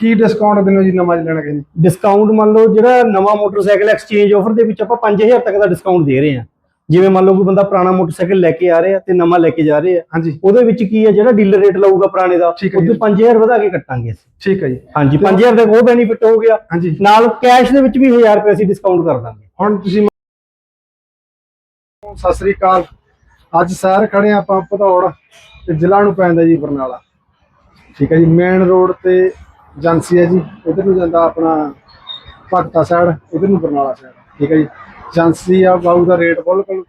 ਕੀ discount ਦਿੰਦੇ ਹੋ ਜੀ ਨਵਾਂ ਲੈਣਾ ਨੇ ਡਿਸਕਾਊਂਟ ਮੰਨ ਲਓ ਜਿਹੜਾ ਨਵਾਂ ਮੋਟਰਸਾਈਕਲ ਐਕਸਚੇਂਜ ਆਫਰ ਦੇ ਵਿੱਚ ਆਪਾਂ 5000 ਤੱਕ ਦਾ ਡਿਸਕਾਊਂਟ ਦੇ ਰਹੇ ਹਾਂ। ਜਿਵੇਂ ਮੰਨ ਲਓ ਕੋਈ ਬੰਦਾ ਪੁਰਾਣਾ ਮੋਟਰਸਾਈਕਲ ਲੈ ਕੇ ਆ ਰਿਹਾ ਤੇ ਨਵਾਂ ਲੈ ਕੇ ਜਾ ਰਹੇ। ਹਾਂਜੀ। ਉਹਦੇ ਵਿੱਚ ਕੀ ਹੈ ਜਿਹੜਾ ਡੀਲਰ ਰੇਟ ਲਾਊਗਾ ਪੁਰਾਣੇ ਦਾ ਠੀਕ ਹੈ ਉਹ ਜੀ। 5000 ਵਧਾ ਕੇ ਕੱਟਾਂਗੇ ਅਸੀਂ। ਠੀਕ ਹੈ ਜੀ। ਹਾਂਜੀ 5000 ਦਾ ਉਹ ਬੈਨੀਫਿਟ ਹੋ ਗਿਆ। ਹਾਂਜੀ। ਨਾਲ ਕੈਸ਼ ਦੇ ਵਿੱਚ ਵੀ 1000 ਰੁਪਏ ਅਸੀਂ ਡਿਸਕਾਊਂਟ ਕਰ ਦਾਂਗੇ। ਹੁਣ ਤੁਸੀਂ ਸਤਿ ਸ੍ਰੀ ਅਕਾਲ। ਅੱਜ ਸੈਰ ਖੜੇ ਆਪਾਂ ਭਦੌੜ ਤੇ ਜ਼ਿਲ੍ਹਾ ਨੂੰ ਪੈਂਦਾ ਜੀ ਬਰਨਾਲਾ। ਠੀਕ ਹੈ ਜੀ ਮੇਨ ਰੋਡ ਤੇ ਏਜੰਸੀ ਹੈ ਜੀ, ਇਧਰ ਨੂੰ ਜਾਂਦਾ ਆਪਣਾ ਭਗਤਾ ਸਾਈਡ ਇਧਰ ਨੂੰ ਬਰਨਾਲਾ ਸਾਈਡ ਠੀਕ ਹੈ ਜੀ। ਏਜੰਸੀ ਆ, ਬਾਊ ਦਾ ਰੇਟ ਬਿਲਕੁਲ